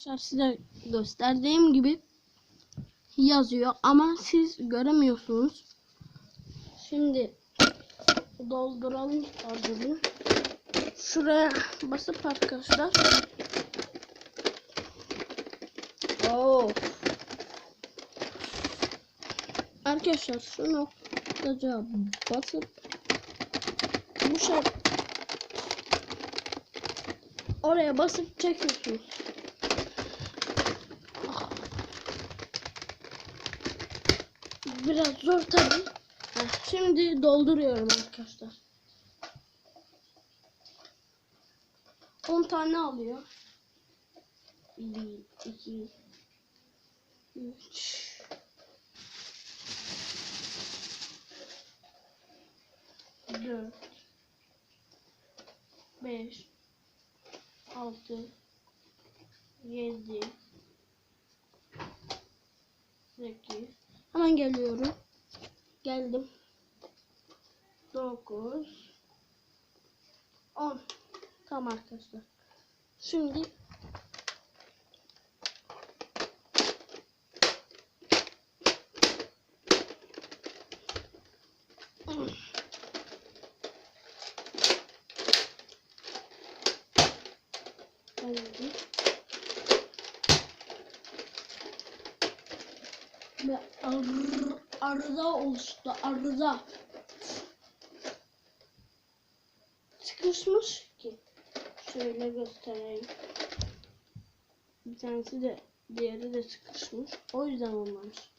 Arkadaşlar size gösterdiğim gibi yazıyor ama siz göremiyorsunuz. Şimdi dolduralım şarjını. Şuraya basıp arkadaşlar. Oo. Arkadaşlar şu noktaca basıp bu şey oraya basıp çekiyorsunuz. Biraz zor tabi. Şimdi dolduruyorum arkadaşlar. 10 tane alıyor. 1, 2, 3, 4, 5, 6, 7, 8, Hemen geliyorum. Geldim. 9 10 Tamam arkadaşlar. Şimdi Geldim. Ve ar arıza oluştu. Arıza. Sıkışmış ki. Şöyle göstereyim. Bir tanesi de diğeri de sıkışmış. O yüzden olmamış.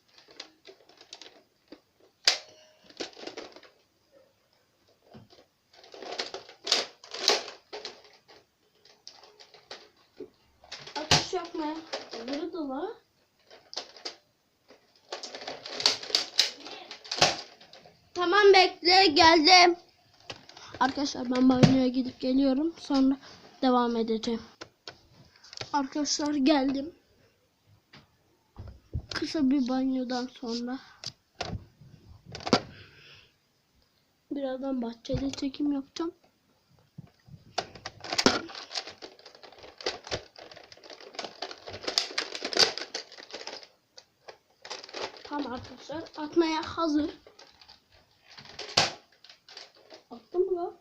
Atış yapmaya hazırdılar. Tamam bekle geldim. Arkadaşlar ben banyoya gidip geliyorum. Sonra devam edeceğim. Arkadaşlar geldim. Kısa bir banyodan sonra. Birazdan bahçede çekim yapacağım. Tamam arkadaşlar atmaya hazır. Mı lan?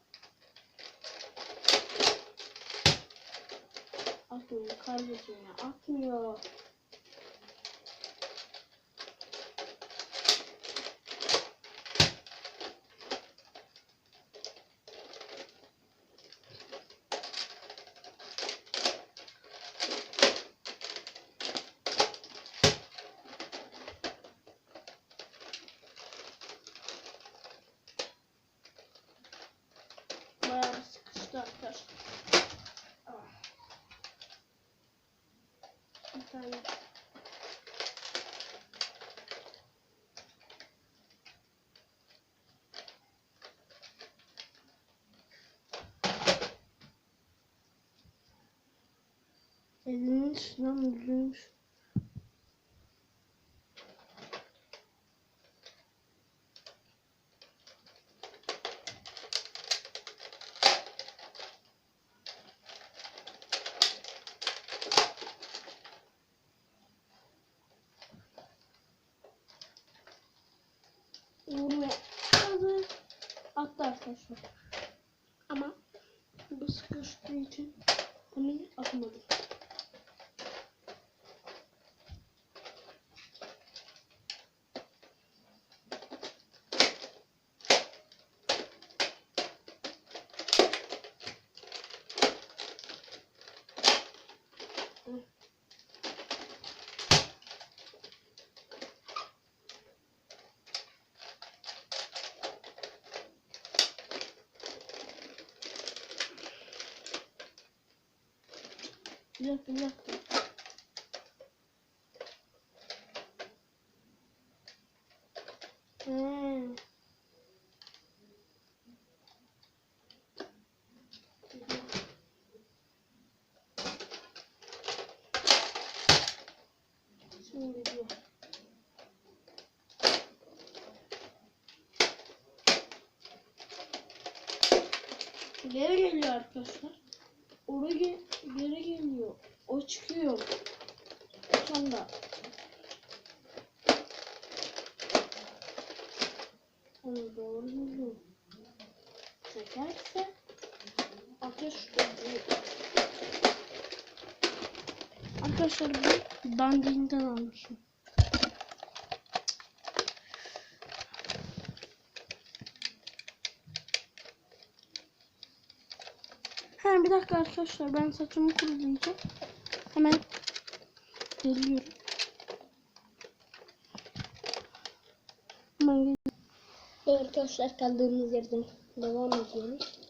Atmıyor kardeşim ya atmıyor. Bayağı bir sıkıştı arkadaşlar. Ah. Bir tane. Elinin üstünden vurulmuş. Vurmaya arkadaşlar. Ama bu sıkıştığı için onu atmadım. Bir dakika bir dakika. Hmm. Şimdi diyor. Geri geliyor arkadaşlar. Oraya ge- geri geliyor. O çıkıyor. Sonra. Onu doğru buldum. Çekerse ateş oluyor. Arkadaşlar bu dandiğinden almışım. Ha bir dakika arkadaşlar ben saçımı kurulayacağım. Hemen geliyorum. Hemen geliyorum. Arkadaşlar kaldığımız yerden devam ediyoruz.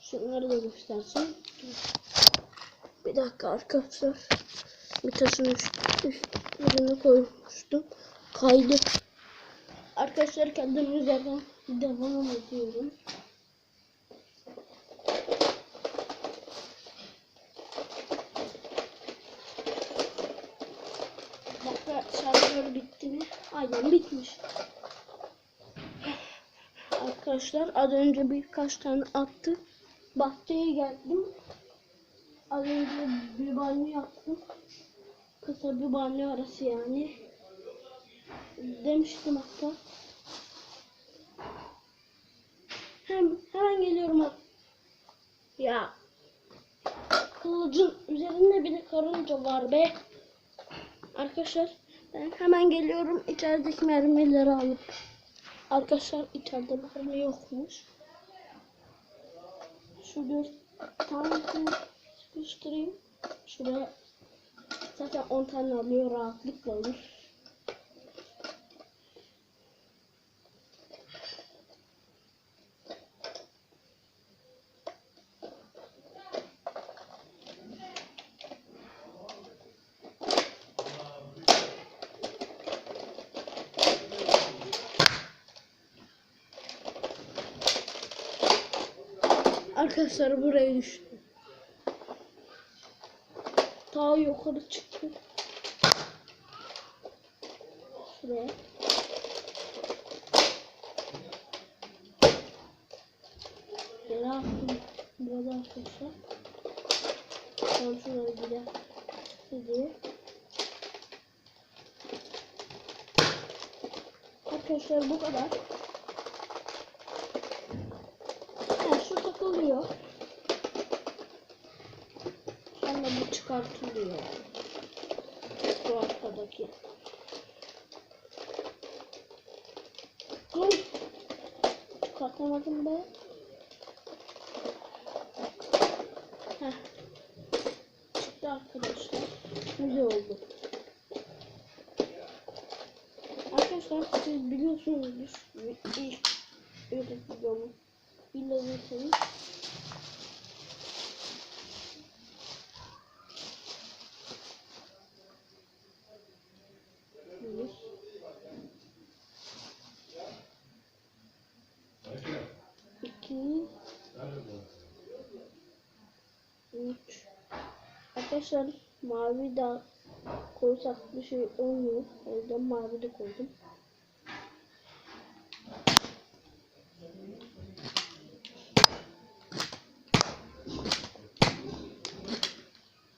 Şunları da göstereceğim. Bir dakika arkadaşlar. Bir taşın üst, üstüne koymuştum. Kaydı. Arkadaşlar kaldığımız yerden devam ediyorum. Dakika şarjör bitti mi? Aynen bitmiş. Arkadaşlar az önce birkaç tane attı. Bahçeye geldim. Az önce bir banyo yaptım. Kısa bir banyo arası yani. Demiştim hatta. Hem, hemen geliyorum. Ya. Kılıcın üzerinde bir de karınca var be. Arkadaşlar ben hemen geliyorum içerideki mermileri alıp. Arkadaşlar içeride mermi yokmuş. Şu dört tanesini sıkıştırayım. Şuraya zaten 10 tane alıyor rahatlıkla olur. Arkadaşlar buraya düştü. Ta yukarı çıktı. Şuraya. Yere attım. Burada arkadaşlar. Komşulara gider. Diye. Arkadaşlar bu kadar. Ha, şu takılıyor. Sonra bu çıkartılıyor. Bu arkadaki. Dur. Çıkartamadım be. Heh. Çıktı arkadaşlar. Güzel oldu. Arkadaşlar siz biliyorsunuzdur. İlk YouTube videomu izlediyseniz Bir. İki. Üç. Arkadaşlar mavi da koysak bir şey olmuyor. O yüzden mavi de koydum.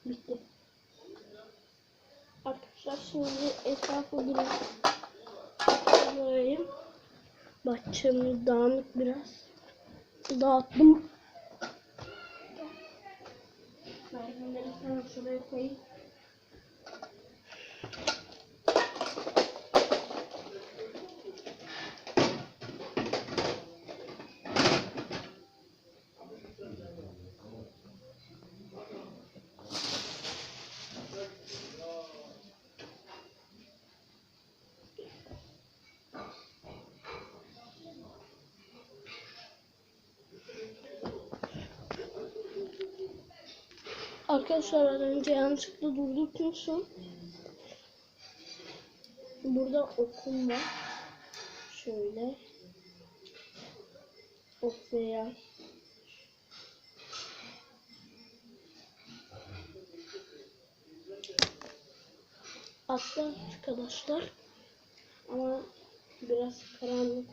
Bitti. Arkadaşlar şimdi etrafı biraz toparlayayım. Bahçemi dağınık biraz dağıttım. Merdivenleri sana şuraya koyayım. Arkadaşlar az önce yanlışlıkla durdurtmuşum. Burada okum var. Şöyle. Ok ve yay. Atla arkadaşlar. Ama biraz karanlık.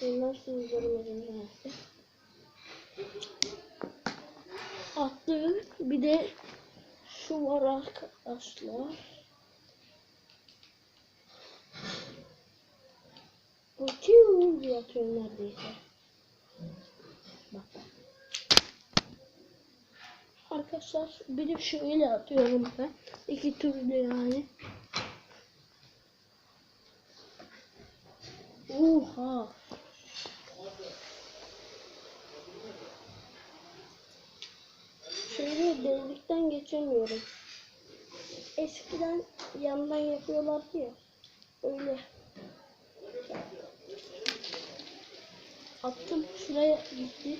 Bunlar siz görmediniz neyse. Attık. Bir de şu var arkadaşlar. Bakıyorum diye atıyorum neredeyse. Bak. Arkadaşlar bir de şöyle atıyorum ben. İki türlü yani. Oha. Şöyle geçemiyorum. Eskiden yandan yapıyorlardı ya. Öyle. Attım şuraya gitti.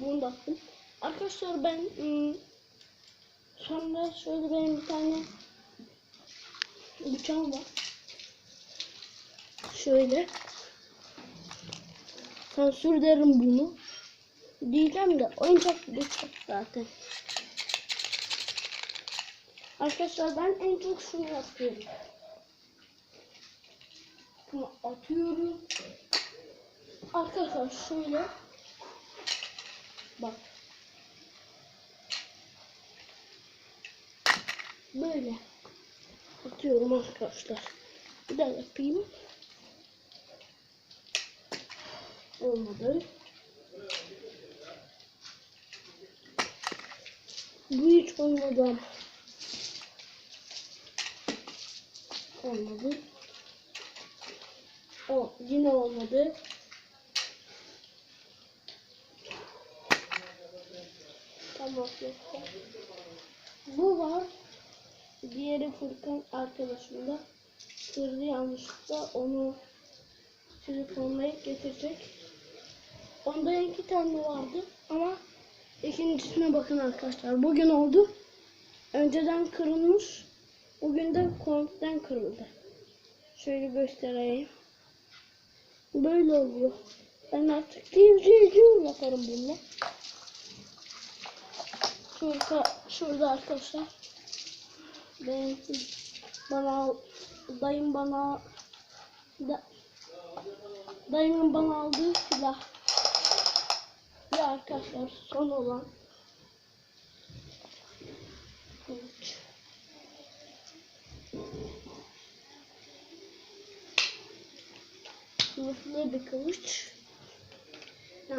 Bunu da attım. Arkadaşlar ben ım, sonra şöyle benim bir tane bıçağım var. Şöyle. Sansür derim bunu. Diyeceğim de oyuncak bıçak zaten. Arkadaşlar ben en çok şunu yapıyorum. Bunu atıyorum. Arkadaşlar şöyle. Bak. Böyle. Atıyorum arkadaşlar. Bir daha yapayım. Olmadı. Bu hiç olmadı ama. Olmadı. O yine olmadı. Tamam. Bu var. Diğeri Furkan arkadaşım da kırdı yanlışlıkla onu telefonlayıp getirecek. Onda iki tane vardı ama ikincisine bakın arkadaşlar. Bugün oldu. Önceden kırılmış. Bugün de komple kırıldı. Şöyle göstereyim. Böyle oluyor. Ben artık civ civ civ yaparım bununla. Şurada, şurada arkadaşlar. Benim bana dayım bana da, dayımın bana aldığı silah. Ve arkadaşlar son olan kılıç. Kılıflı bir kılıç. Ha.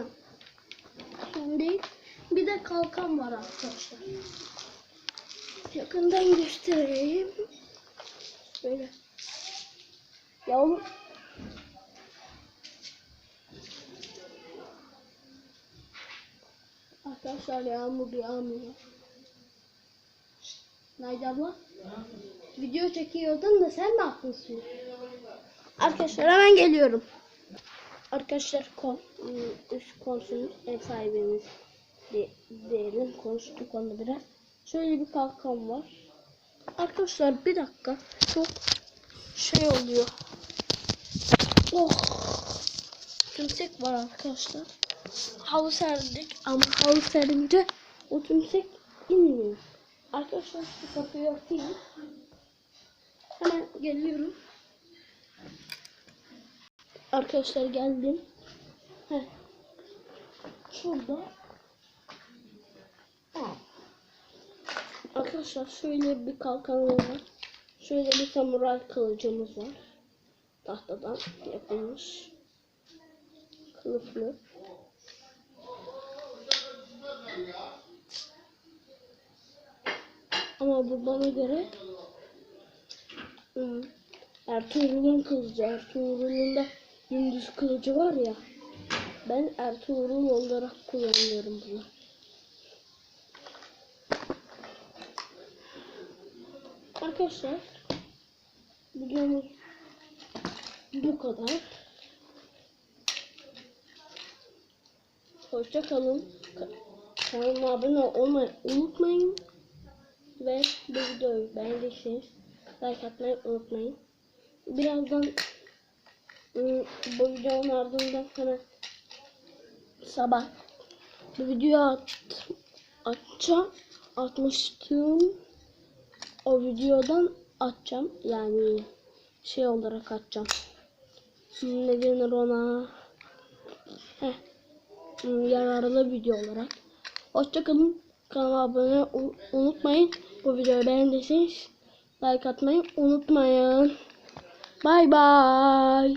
Şimdi bir de kalkan var arkadaşlar. Yakından göstereyim. Böyle. Ya oğlum. Arkadaşlar yağmur yağmıyor. Nayda abla? Video çekiyordun da sen mi attın? Arkadaşlar hemen geliyorum. Arkadaşlar kon, üst konsunun ev sahibimiz diyelim konuştuk onu biraz. Şöyle bir kalkan var. Arkadaşlar bir dakika çok şey oluyor. Oh. Tümsek var arkadaşlar. Halı serdik ama halı serince o tümsek inmiyor. Arkadaşlar şu kapıyı açayım. Hemen geliyorum. Arkadaşlar geldim. Heh. Şurada. Arkadaşlar şöyle bir kalkanımız var. Şöyle bir samuray kılıcımız var. Tahtadan yapılmış. Kılıflı. Ama bu bana göre hmm, Ertuğrul'un kılıcı. Ertuğrul'un da gündüz kılıcı var ya. Ben Ertuğrul olarak kullanıyorum bunu. Arkadaşlar videomuz bu kadar. Hoşça kalın. Ka- Kanalıma abone olmayı unutmayın. Ve bu videoyu beğendiyseniz like atmayı unutmayın. Birazdan ıı, bu videonun ardından hemen sabah bu videoyu at, atacağım. Atmıştım. O videodan atacağım. Yani şey olarak atacağım. Ne denir ona? Heh. Yararlı video olarak. Hoşçakalın. Kanala abone unutmayın. Bu videoyu beğendiyseniz like atmayı unutmayın. Bay bay.